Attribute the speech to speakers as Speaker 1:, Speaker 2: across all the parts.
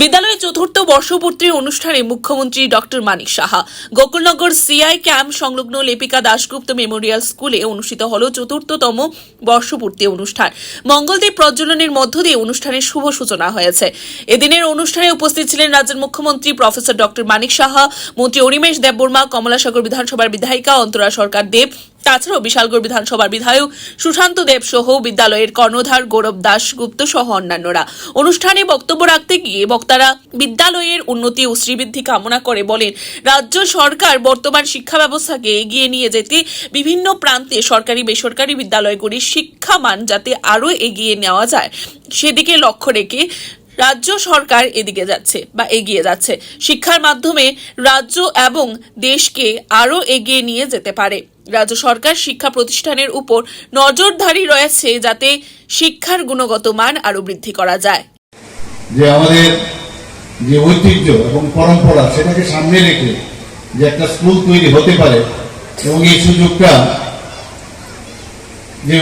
Speaker 1: বিদ্যালয়ে চতুর্থ বর্ষপূর্তি অনুষ্ঠানে মুখ্যমন্ত্রী doctor Manik Saha, Gokulnagar CI camp সংলগ্ন লেপিকা দাশগুপ্ত মেমোরিয়াল স্কুলে অনুষ্ঠিত হল চতুর্থতম বর্ষপূর্তি অনুষ্ঠান। মঙ্গলদেব প্রজ্বলনের মধ্য দিয়ে অনুষ্ঠানের শুভ সূচনা হয়েছে। এদিনের অনুষ্ঠানে উপস্থিত ছিলেন রাজ্যের মুখ্যমন্ত্রী প্রফেসর ডক্টর মানিক সাহা, মন্ত্রী অনিমেষ দেববর্মা, কমলাসাগর বিধানসভার বিধায়িকা অন্তরা সরকার দেব তাছাড়াও বিশালগড় বিধানসভার বিধায়ক সুশান্ত দেব সহ বিদ্যালয়ের কর্ণধার গৌরব দাশগুপ্ত সহ অন্যান্যরা। অনুষ্ঠানে বক্তব্য রাখতে গিয়ে বক্তারা বিদ্যালয়ের উন্নতি ও শ্রীবৃদ্ধি কামনা করে বলেন, রাজ্য সরকার বর্তমান শিক্ষা ব্যবস্থাকে এগিয়ে নিয়ে যেতে বিভিন্ন প্রান্তে সরকারি বেসরকারি বিদ্যালয়গুলির শিক্ষা মান যাতে আরও এগিয়ে নেওয়া যায়, সেদিকে লক্ষ্য রেখে রাজ্য সরকার এদিকে যাচ্ছে বা এগিয়ে যাচ্ছে। শিক্ষার মাধ্যমে রাজ্য এবং দেশকে আরও এগিয়ে নিয়ে যেতে পারে। রাজ্য সরকার শিক্ষা প্রতিষ্ঠানের উপর নজরদারি রয়েছে যাতে শিক্ষার গুণগত মান আরও বৃদ্ধি করা যায়।
Speaker 2: যে আমাদের যে ঐতিহ্য এবং পরম্পরা, সেটাকে সামনে রেখে যে একটা স্কুল তৈরি হতে পারে এবং এই সুযোগটা যে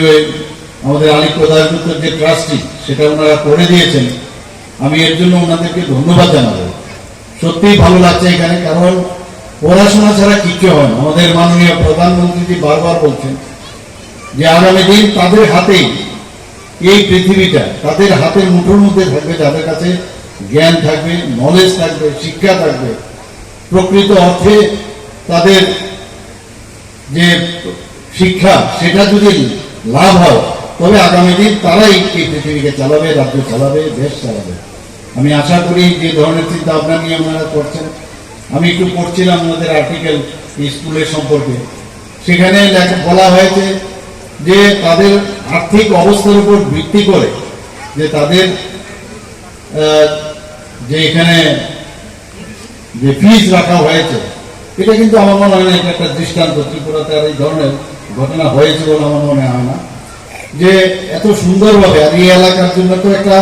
Speaker 2: আমাদের আলিপ্য দায়গুপ্তর যে ট্রাস্টি, সেটা ওনারা করে দিয়েছেন, আমি এর জন্য ওনাদেরকে ধন্যবাদ জানাব। সত্যিই ভালো লাগছে এখানে, কারণ পড়াশোনা ছাড়া কিচ্ছু হয় না। আমাদের মাননীয় প্রধানমন্ত্রীজি বারবার বলছেন যে আগামী দিন তাদের হাতেই এই পৃথিবীটা, তাদের হাতের মুঠোর মধ্যে থাকবে, যাদের কাছে জ্ঞান থাকবে নলেজ থাকবে, শিক্ষা থাকবে, প্রকৃত অর্থে তাদের যে শিক্ষা, সেটা যদি লাভ হয়, তবে আগামী দিন তারাই এই পৃথিবীকে চালাবে, রাজ্য চালাবে, দেশ চালাবে। আমি আশা করি যে ধরনের চিন্তা ভাবনা নিয়ে ওনারা করছেন। আমি একটু পড়ছিলাম ওনাদের আর্টিকেল স্কুলের সম্পর্কে। সেখানে বলা হয়েছে যে তাদের আর্থিক অবস্থার উপর ভিত্তি করে যে তাদের যে এখানে যে ফিজ রাখা হয়েছে, এটা কিন্তু আমার মনে হয় না, এটা একটা দৃষ্টান্ত। ত্রিপুরাতে আর এই ধরনের ঘটনা হয়েছে বলে আমার মনে হয় না। যে এত সুন্দরভাবে, আর এই এলাকার জন্য তো একটা,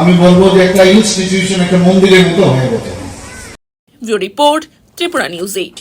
Speaker 2: আমি বলব যে একটা ইনস্টিটিউশন একটা মন্দিরের মতো হয়ে গেছে।
Speaker 1: bureau report Tripura news eight